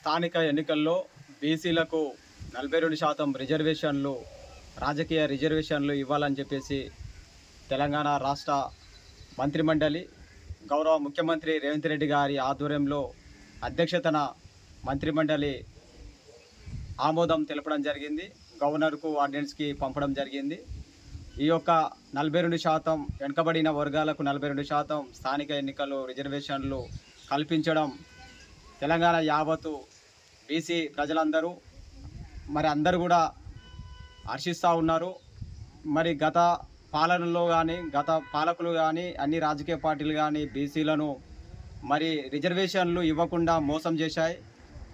స్థానిక ఎన్నికల్లో బీసీలకు నలభై రెండు శాతం రిజర్వేషన్లు రాజకీయ రిజర్వేషన్లు ఇవ్వాలని చెప్పేసి తెలంగాణ రాష్ట్ర మంత్రిమండలి గౌరవ ముఖ్యమంత్రి రేవంత్ రెడ్డి గారి ఆధ్వర్యంలో అధ్యక్షతన మంత్రిమండలి ఆమోదం తెలపడం జరిగింది. గవర్నర్కు ఆర్డినెన్స్కి పంపడం జరిగింది. ఈ యొక్క నలభై రెండు శాతం వెనుకబడిన వర్గాలకు నలభై రెండు శాతం స్థానిక ఎన్నికల్లో రిజర్వేషన్లు కల్పించడం తెలంగాణ యావత్తు బీసీ ప్రజలందరూ మరి అందరూ కూడా హర్షిస్తూ ఉన్నారు. మరి గత పాలనలో కానీ గత పాలకులు కానీ అన్ని రాజకీయ పార్టీలు కానీ బీసీలను మరి రిజర్వేషన్లు ఇవ్వకుండా మోసం చేశాయి.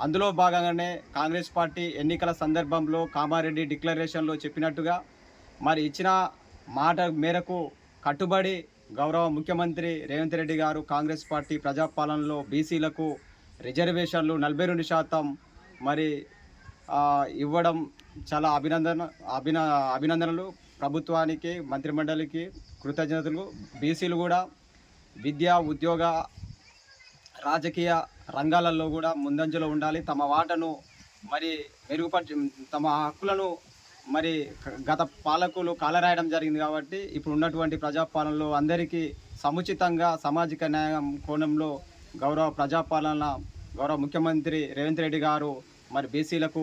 అందులో భాగంగానే కాంగ్రెస్ పార్టీ ఎన్నికల సందర్భంలో కామారెడ్డి డిక్లరేషన్లో చెప్పినట్టుగా మరి ఇచ్చిన మాట మేరకు కట్టుబడి గౌరవ ముఖ్యమంత్రి రేవంత్ రెడ్డి గారు కాంగ్రెస్ పార్టీ ప్రజాపాలనలో బీసీలకు రిజర్వేషన్లు నలభై రెండు శాతం మరి ఇవ్వడం చాలా అభినందన అభిన అభినందనలు. ప్రభుత్వానికి మంత్రిమండలికి కృతజ్ఞతలు. బీసీలు కూడా విద్య ఉద్యోగ రాజకీయ రంగాలలో కూడా ముందంజలో ఉండాలి. తమ వాటను మరి మెరుగుపరచ తమ హక్కులను మరి గత పాలకులు కాలరాయడం జరిగింది కాబట్టి ఇప్పుడు ఉన్నటువంటి ప్రజాపాలనలో అందరికీ సముచితంగా సామాజిక న్యాయం కోణంలో గౌరవ ప్రజాపాలన గౌరవ ముఖ్యమంత్రి రేవంత్ రెడ్డి గారు మరి బీసీలకు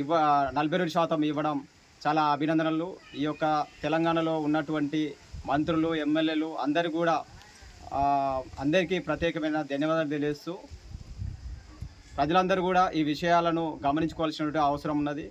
ఇవ్వ నలభై రెండు శాతం ఇవ్వడం చాలా అభినందనలు. ఈ యొక్క తెలంగాణలో ఉన్నటువంటి మంత్రులు ఎమ్మెల్యేలు అందరూ కూడా అందరికీ ప్రత్యేకమైన ధన్యవాదాలు తెలియజేస్తూ ప్రజలందరూ కూడా ఈ విషయాలను గమనించుకోవాల్సిన అవసరం ఉన్నది.